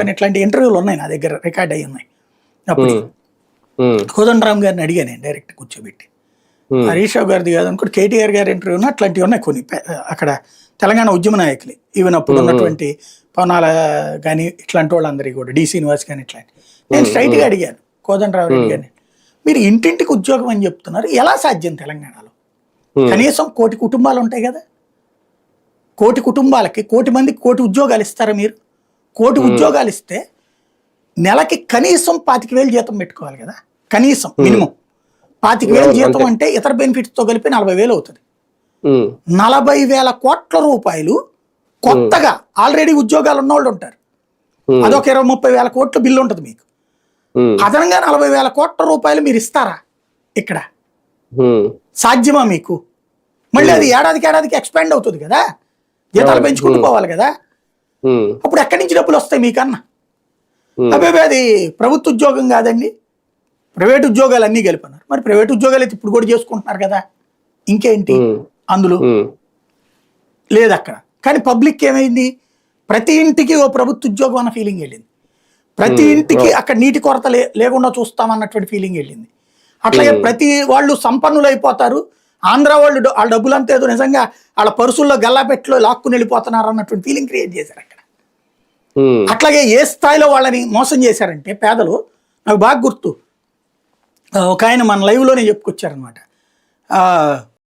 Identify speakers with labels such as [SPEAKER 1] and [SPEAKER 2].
[SPEAKER 1] అని ఇట్లాంటి ఇంటర్వ్యూలు ఉన్నాయి నా దగ్గర రికార్డ్ అయ్యి ఉన్నాయి. అప్పుడు కోదండరామ్ గారిని అడిగాను నేను డైరెక్ట్ కూర్చోబెట్టి హరీష్ రావు గారిది కాదు అనుకోండి కేటీఆర్ గారి ఇంటర్వ్యూ అట్లాంటివి ఉన్నాయి కొన్ని. అక్కడ తెలంగాణ ఉద్యమ నాయకులు. ఈవెన్ అప్పుడు ఉన్నటువంటి పవనాల కానీ ఇట్లాంటి వాళ్ళందరికీ కూడా డి శ్రీనివాస్ కానీ ఇట్లాంటి. నేను straight గా అడిగాను కోదండరావు రెడ్డి గారిని. మీరు ఇంటింటికి ఉద్యోగం అని చెప్తున్నారు ఎలా సాధ్యం తెలంగాణలో? కనీసం కోటి కుటుంబాలు ఉంటాయి కదా? కోటి కుటుంబాలకి కోటి మందికి కోటి ఉద్యోగాలు ఇస్తారా మీరు? కోటి ఉద్యోగాలు ఇస్తే నెలకి కనీసం పాతిక వేలు జీతం పెట్టుకోవాలి కదా. కనీసం మినిమం. పాతిక వేలు జీతం అంటే ఇతర benefits తో కలిపి నలభై వేలు అవుతుంది. నలభై వేల కోట్ల రూపాయలు కొత్తగా ఆల్రెడీ ఉద్యోగాలు ఉన్నోళ్ళు ఉంటారు అదొక ఇరవై ముప్పై వేల కోట్ల బిల్లు ఉంటుంది మీకు. అదనంగా నలభై వేల కోట్ల రూపాయలు మీరు ఇస్తారా ఇక్కడ? సాధ్యమా మీకు? మళ్ళీ అది ఏడాదికి ఏడాదికి ఎక్స్పాండ్ అవుతుంది కదా. జీతాలు పెంచుకుంటూ పోవాలి కదా. అప్పుడు ఎక్కడి నుంచి డబ్బులు వస్తాయి మీకన్నా అబ్బాయి అది ప్రభుత్వ ఉద్యోగం కాదండి. ప్రైవేట్ ఉద్యోగాలు అన్నీ కలిపన్నారు మరి ప్రైవేట్ ఉద్యోగాలు అయితే ఇప్పుడు కూడా చేసుకుంటున్నారు కదా? ఇంకేంటి అందులో? లేదు అక్కడ. కానీ పబ్లిక్ ఏమైంది? ప్రతి ఇంటికి ఓ ప్రభుత్వ ఉద్యోగం అన్న ఫీలింగ్ వెళ్ళింది. ప్రతి ఇంటికి అక్కడ నీటి కొరత లే లేకుండా చూస్తామన్నటువంటి ఫీలింగ్ వెళ్ళింది. అట్లాగే ప్రతి వాళ్ళు సంపన్నులు అయిపోతారు. ఆంధ్ర వాళ్ళు వాళ్ళ డబ్బులంతా ఏదో నిజంగా వాళ్ళ పరుసుల్లో గల్లాపెట్లో లాక్కుని వెళ్ళిపోతున్నారు అన్నటువంటి ఫీలింగ్ క్రియేట్ చేశారు అట్లాగే ఏ స్థాయిలో వాళ్ళని మోసం చేశారంటే పేదలు నాకు బాగా గుర్తు. ఒక ఆయన మన లైవ్లోనే చెప్పుకొచ్చారనమాట.